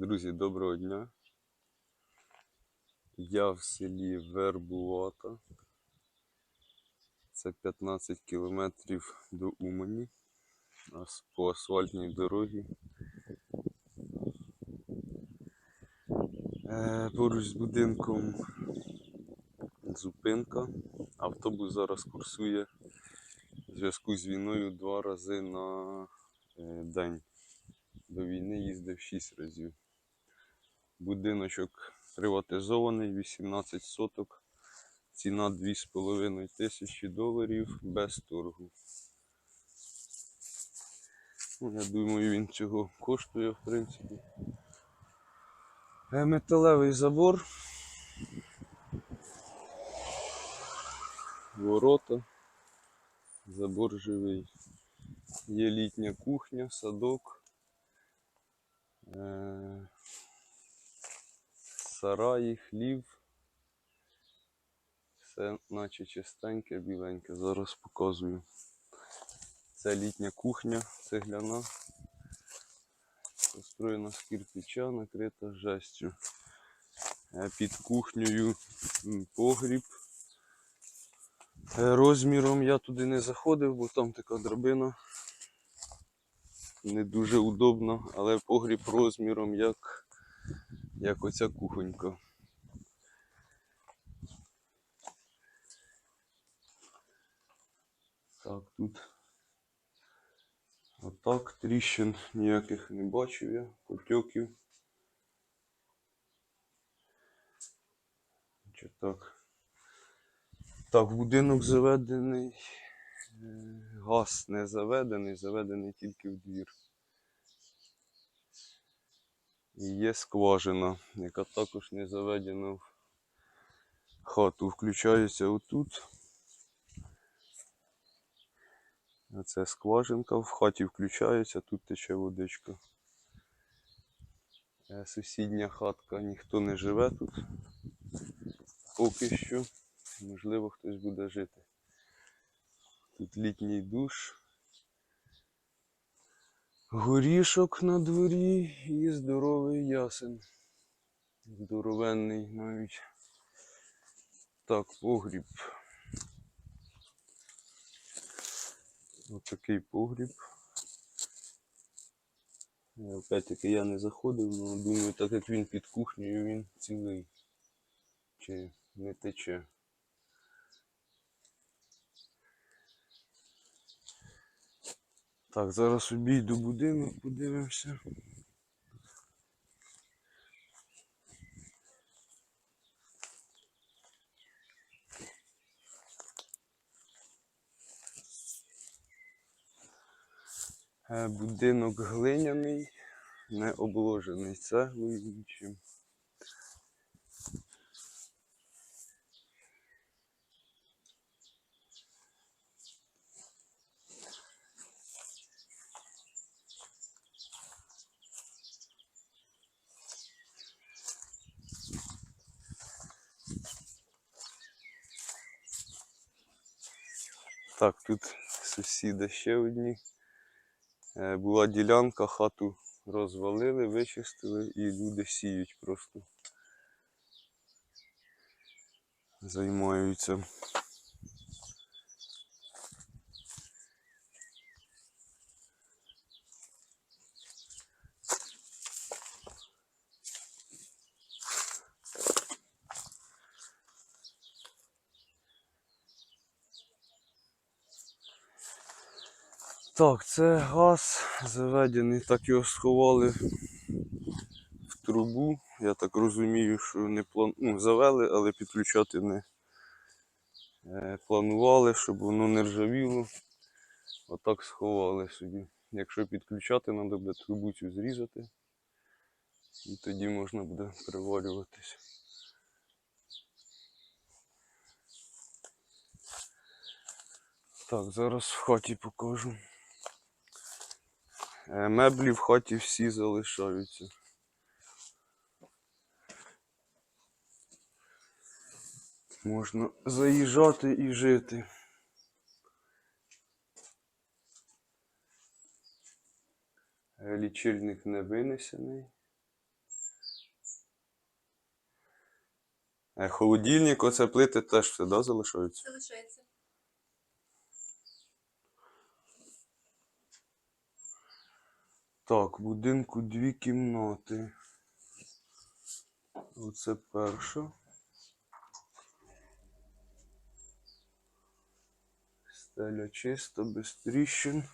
Друзі, доброго дня. Я в селі Вербувата. Це 15 кілометрів до Умані. По асфальтній дорогі. Е, Поруч з будинком зупинка. Автобус зараз курсує в зв'язку з війною два рази на е, день. До війни їздив 6 разів. Будиночок приватизований, 18 соток. Ціна 2,5 тисячі доларів без торгу. Ну, я думаю, він цього коштує, в принципі. Е, Металевий забор. Ворота. Забор живий. Є літня кухня, садок. Сараї, хлів. Все наче чистеньке, біленьке. Зараз показую. Це літня кухня цегляна. Построєна з кирпича, накрита жестю. Е, Під кухнею погріб. Е, Розміром я туди не заходив, бо там така драбина. Не дуже удобно, але погріб розміром як, як оця кухонька. Так, тут отак тріщин ніяких не бачив я, потьоків. Так. Так, будинок заведений. е, Газ не заведений, заведений тільки в двір. І є скважина, яка також не заведена в хату. Включається отут. Це скважинка в хаті включається, тут тече водичка. Е, Сусідня хатка, ніхто не живе тут. Поки що. Можливо, хтось буде жити. Тут літній душ. Горішок на дворі і здоровий ясен. Здоровенний навіть. Так, погріб. Ось такий погріб. Опять-таки я не заходив, але думаю, так як він під кухнею, він цілий. Чи не тече. Так, зараз обійду будинок, подивимося. Е, Будинок глиняний, не обложений цеглою нічим. Так, тут сусіди ще одні. Е, Була ділянка, хату розвалили, вичистили і люди сіють просто. Займаються. Так, це газ заведений, так його сховали в трубу. Я так розумію, що не план... ну, завели, але підключати не е, планували, щоб воно не ржавіло. Отак сховали собі. Якщо підключати, треба буде трубу цю зрізати. І тоді можна буде приварюватись. Так, зараз в хаті покажу. Е, меблі в хаті всі залишаються. Можна заїжджати і жити. Е, лічильник не винесений. Е, холодильник, оце плити теж все, да, залишаються? Залишається. Так, в будинку дві кімнати. Оце перша. Стеля чиста, без тріщин.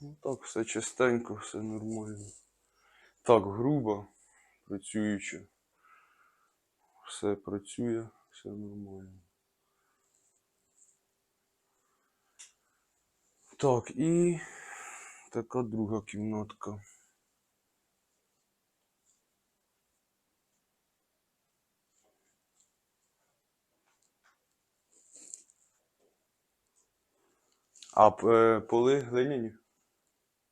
Ну так, все чистенько, все нормально. Так, грубо, працюючи. Все працює, все нормально. Так, і така друга кімнатка. А е, поли глиняні?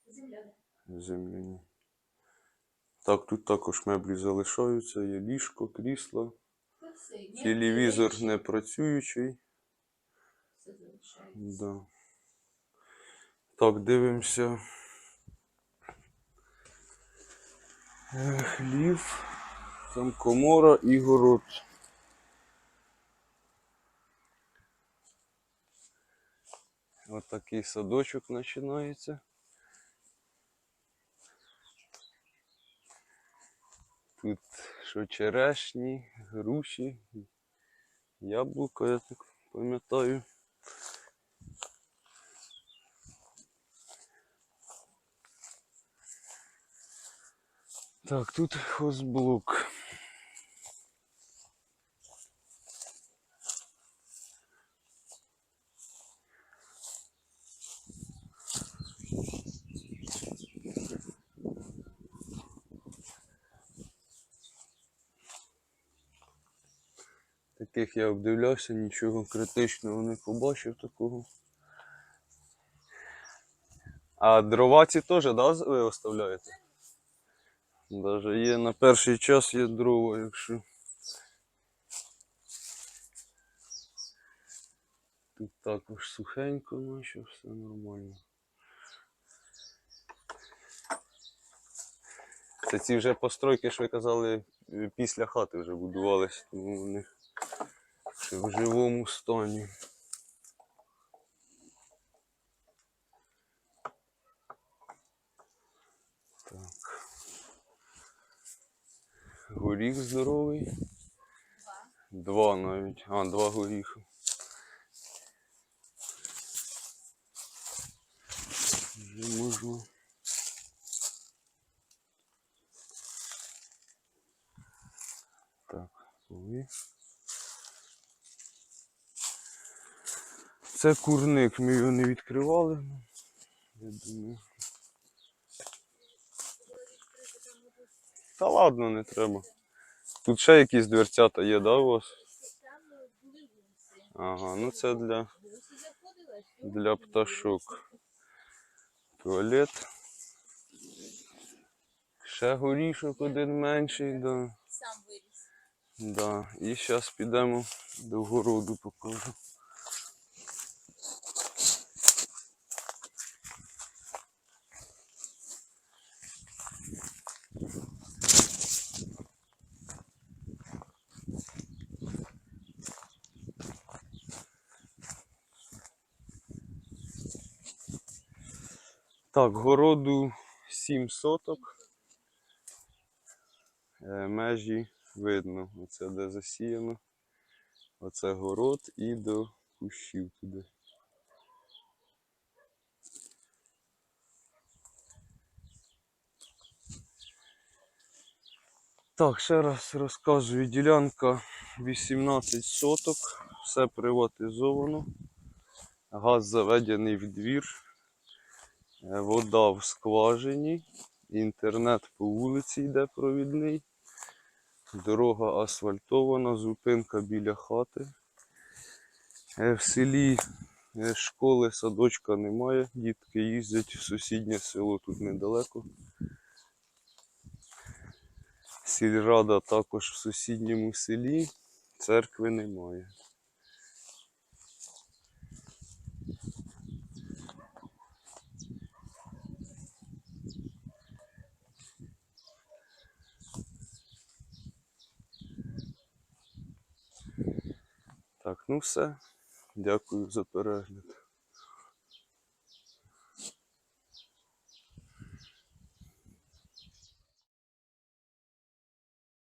Земляне. Земляні. Так, тут також меблі залишаються, є ліжко, крісло, телевізор не працюючий. Все залишається. Да. Так, дивимося. Хлів, там комора і город. Ось такий садочок починається. Тут що черешні, груші, яблуко, я так пам'ятаю. Так, тут хозблок. Таких я обдивлявся, нічого критичного не побачив такого. А дрова ці теж, да, ви оставляєте? Даже є на перший час є дрова, якщо. Тут також сухенько, наче все нормально. Це ці вже постройки, що ви казали, після хати вже будувались, тому вони ще в живому стані. Горіх здоровий. Два навіть. А, два горіха. Вже можна. Так, поли. Це курник, ми його не відкривали. Я думаю. Та ладно, не треба. Тут ще якісь дверцята є, да, у вас? Ага, ну це для, для пташок. Туалет. Ще горішок один менший, да. сам виріс. Да. І зараз підемо до городу покажу. Так, городу 7 соток. Е, Межі видно. Оце де засіяно. Оце город і до кущів туди. Так, ще раз розказую. Ділянка 18 соток, все приватизовано. Газ заведений в двір. Е, Вода в скважині, інтернет по вулиці йде провідний, дорога асфальтована, зупинка біля хати. Е, В селі е, школи, садочка немає, дітки їздять в сусіднє село тут недалеко. Сільрада також в сусідньому селі, церкви немає. Ну все. Дякую за перегляд.